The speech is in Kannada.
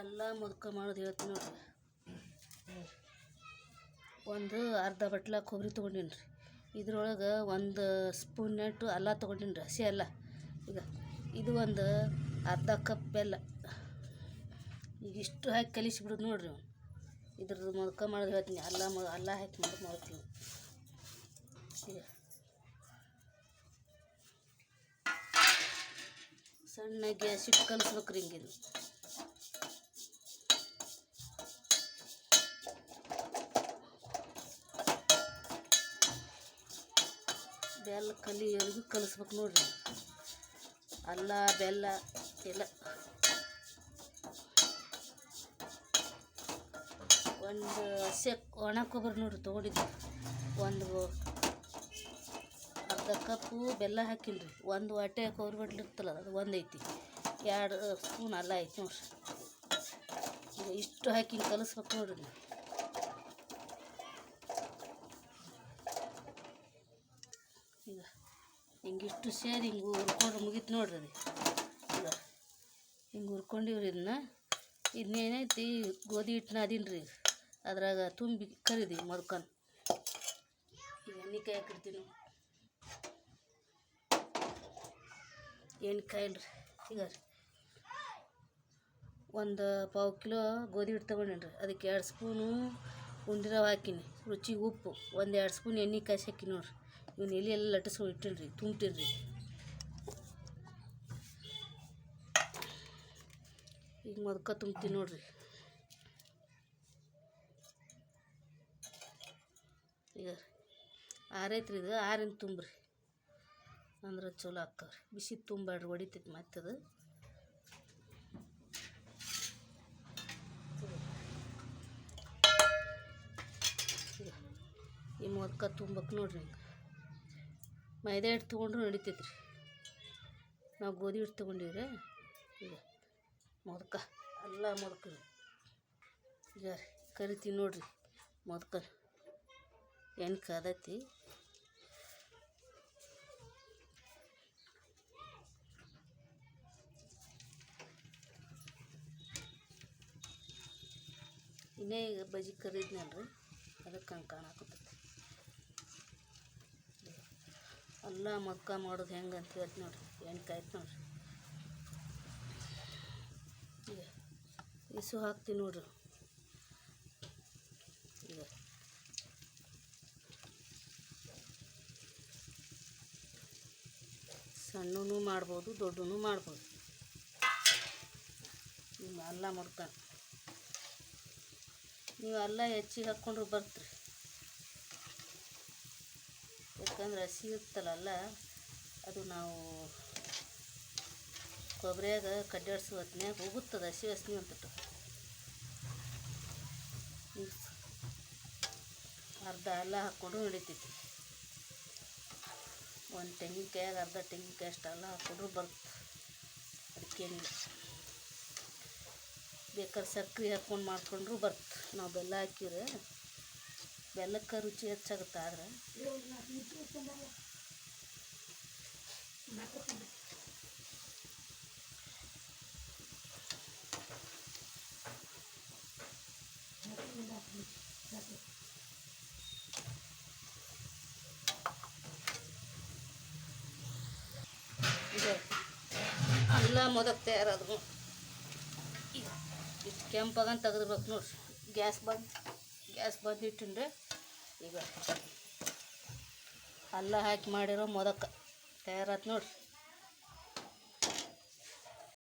ಅಲ್ಲ ಮುದ್ಕ ಮಾಡೋದು ಹೇಳ್ತೀನಿ ನೋಡ್ರಿ. ಒಂದು ಅರ್ಧ ಬಟ್ಲ ಕೊಬ್ಬರಿ ತೊಗೊಂಡೀನಿ ರೀ ಇದ್ರೊಳಗೆ ಒಂದು ಸ್ಪೂನ್ ನೆಟ್ಟು ಅಲ್ಲ ತೊಗೊಂಡೀನಿ ರೀ ಹಸಿ ಅಲ್ಲ. ಈಗ ಇದು ಒಂದು ಅರ್ಧ ಕಪ್ ಬೆಲ್ಲ. ಈಗ ಇಷ್ಟು ಹಾಕಿ ಕಲಿಸಿಬಿಡೋದು ನೋಡ್ರಿ ಅವ್ನು ಇದ್ರದ್ದು ಮುದ್ಕ ಮಾಡೋದು ಹೇಳ್ತೀನಿ, ಅಲ್ಲ ಮ, ಅಲ್ಲ ಹಾಕಿ ಮಾಡೋದು ಮಾಡ್ತೀನಿ ಈಗ ಸಣ್ಣ ಗ್ಯಾಸ್ ಇಟ್ಟು ಕಲಿಸ್ಬೇಕು ರೀ ಹಿಂಗಿದು. ಬೆಲ್ಲ ಕಲಿಯೋರಿಗೂ ಕಲಿಸ್ಬೇಕು ನೋಡ್ರಿ. ಅಲ್ಲ, ಬೆಲ್ಲ ಎಲ್ಲ ಒಂದು ಹಸಿ ಒಣ ಕೊಬ್ಬರಿ ನೋಡ್ರಿ ತೊಗೊಂಡಿದ್ದು. ಒಂದು ಅರ್ಧ ಕಪ್ಪು ಬೆಲ್ಲ ಹಾಕಿಲ್ಲ ರೀ ಒಂದು ಹೊಟ್ಟೆ ಕೊಬ್ಬರಿ ಬಟ್ಲು ಇರ್ತಲ್ಲ, ಅದು ಒಂದು ಐತಿ. ಎರಡು ಸ್ಪೂನ್ ಅಲ್ಲ ಐತಿ ನೋಡ್ರಿ. ಇಷ್ಟು ಹಾಕಿ ಕಲಿಸ್ಬೇಕು ನೋಡ್ರಿ ನೀವು ಈಗ ಹಿಂಗಿಷ್ಟು ಸೇರಿ ಹಿಂಗೆ ಹುರ್ಕೊಂಡು ಮುಗೀತು ನೋಡ್ರಿ ಅದು. ಹಿಂಗೆ ಹುರ್ಕೊಂಡಿವ್ರಿ ಇದನ್ನ ಇದನ್ನೇನೈತಿ ಗೋಧಿ ಹಿಟ್ಟನ್ನ ಅದೀನಿ ರೀ ಅದ್ರಾಗ ತುಂಬಿ ಕರಿದಿ ಮಡ್ಕೊಂಡು. ಈಗ ಎಣ್ಣೆ ಕಾಯಿ ಹಾಕಿರ್ತೀನಿ. ಎಣ್ಣೆ ರೀ ಈಗ ಒಂದು ಪಾವು ಕಿಲೋ ಗೋಧಿ ಹಿಟ್ಟು ತೊಗೊಂಡೇನಿ ರೀ ಅದಕ್ಕೆ ಎರಡು ಸ್ಪೂನು ಉಂಡಿರವ ಹಾಕಿನಿ. ರುಚಿಗೆ ಉಪ್ಪು. ಒಂದು ಎರಡು ಸ್ಪೂನ್ ಎಣ್ಣೆ ಕಾಯಿಸಿ ಹಾಕಿ ನೋಡ್ರಿ. ಇವನ್ನ ಎಲೆ ಎಲ್ಲ ಲಟ್ಟಿಸ್ಕೊಂಡು ಇಟ್ಟಿಲ್ರಿ ರೀ ತುಂಬ್ಟಿರಿ ಈಗ ಮೊದ್ಕ ತುಂಬ್ತೀನಿ ನೋಡ್ರಿ. ಈಗ ಆರೈತ್ರಿ ಇದು ಆರಿನ ತುಂಬ್ರಿ. ಅಂದ್ರೆ ಚಲೋ ಆಕ್ಕವ್ರಿ ಬಿಸಿ ತುಂಬಾಡ್ರಿ ಹೊಡಿತೈತಿ ಮತ್ತದು ಈ ಮೊದ್ಕ ತುಂಬಕ್ಕೆ ನೋಡ್ರಿ ಹಿಂಗೆ ಮೈದಾ ಹಿಟ್ಟು ತೊಗೊಂಡ್ರು ನಡಿತೈತೆ ರೀ ನಾವು ಗೋಧಿ ಹಿಟ್ಟು ತೊಗೊಂಡೀವ್ರಿ. ಈಗ ಮೊದ್ಕ, ಎಲ್ಲ ಮೊದ್ಕ ರೀ, ಕರಿತೀವಿ ನೋಡ್ರಿ ಮೊದ್ಕ. ಎಣ್ಣೆ ಕದೈತಿ. ಇನ್ನೇ ಈಗ ಬಜ್ಜಿ ಕರಿದ್ನಲ್ರಿ, ಅದಕ್ಕೆ ಹಂಗೆ ಕಾಣಕತ್ತೈತಿ. ಅಲ್ಲ ಮಕ್ಕ ಮಾಡೋದು ಹೆಂಗೆ ಅಂತ ಹೇಳ್ತೀನಿ ನೋಡ್ರಿ. ಎಣ್ಣೆ ಕಾಯ್ತು ನೋಡ್ರಿ. ಈಗ ಇಸು ಹಾಕ್ತೀನಿ ನೋಡ್ರಿ. ಈಗ ಸಣ್ಣನೂ ಮಾಡ್ಬೋದು, ದೊಡ್ಡನೂ ಮಾಡ್ಬೋದು. ನಿಮ್ಮ ಅಲ್ಲ ಮಾಡ್ಕೊಂಡು ನೀವು ಅಲ್ಲ ಹೆಚ್ಚಿಗೆ ಹಾಕ್ಕೊಂಡ್ರೆ ಬರ್ತ್ರಿ. ಯಾಕಂದ್ರೆ ಹಸಿ ಇರ್ತಲ್ಲ ಅದು ನಾವು ಕೊಬ್ಬರಿಯಾಗ ಕಡ್ಡಾಡ್ಸೋ ಹೊತ್ನ್ಯಾಗ ಹೋಗುತ್ತದೆ ಹಸಿ ಹಸಿ ಅಂತಟ್ಟು. ಅರ್ಧ ಅಲ್ಲ ಹಾಕ್ಕೊಂಡು ಹಿಡಿತೈತಿ. ಒಂದು ತೆಂಗಿನಕಾಯಾಗ ಅರ್ಧ ತೆಂಗಿನಕಾಯಿ ಅಷ್ಟು ಅಲ್ಲ ಹಾಕ್ಕೊಂಡ್ರು ಬರುತ್ತೆ ಅದಕ್ಕೇನಿಲ್ಲ ಬೇಕಾದ್ರೆ ಸಕ್ಕರೆ ಹಾಕ್ಕೊಂಡು ಮಾಡಿಕೊಂಡ್ರು ಬರುತ್ತೆ ನಾವು ಬೆಲ್ಲ ಹಾಕಿದ್ರೆ ಬೆಲ್ಲಕ್ಕೆ ರುಚಿ ಹೆಚ್ಚಾಗುತ್ತೆ ಆದ್ರೆ. ಇದೆ. ಅಲ್ಲ ಮೊದಲು ತಯಾರಾದ್ರು ಇಷ್ಟು ಕೆಂಪಾಗಂತ ತೆಗೆದ್ಬೇಕು ನೋಡ್ರಿ ಗ್ಯಾಸ್ ಬಂದು ಗ್ಯಾಸ್ ಬಂದು ಇಟ್ಟಿನ್ರಿ. ಈಗ ಅಲ್ಲ ಹಾಕಿ ಮಾಡಿರೋ ಮೊದಕ. ತಯಾರಾತು ನೋಡ್ರಿ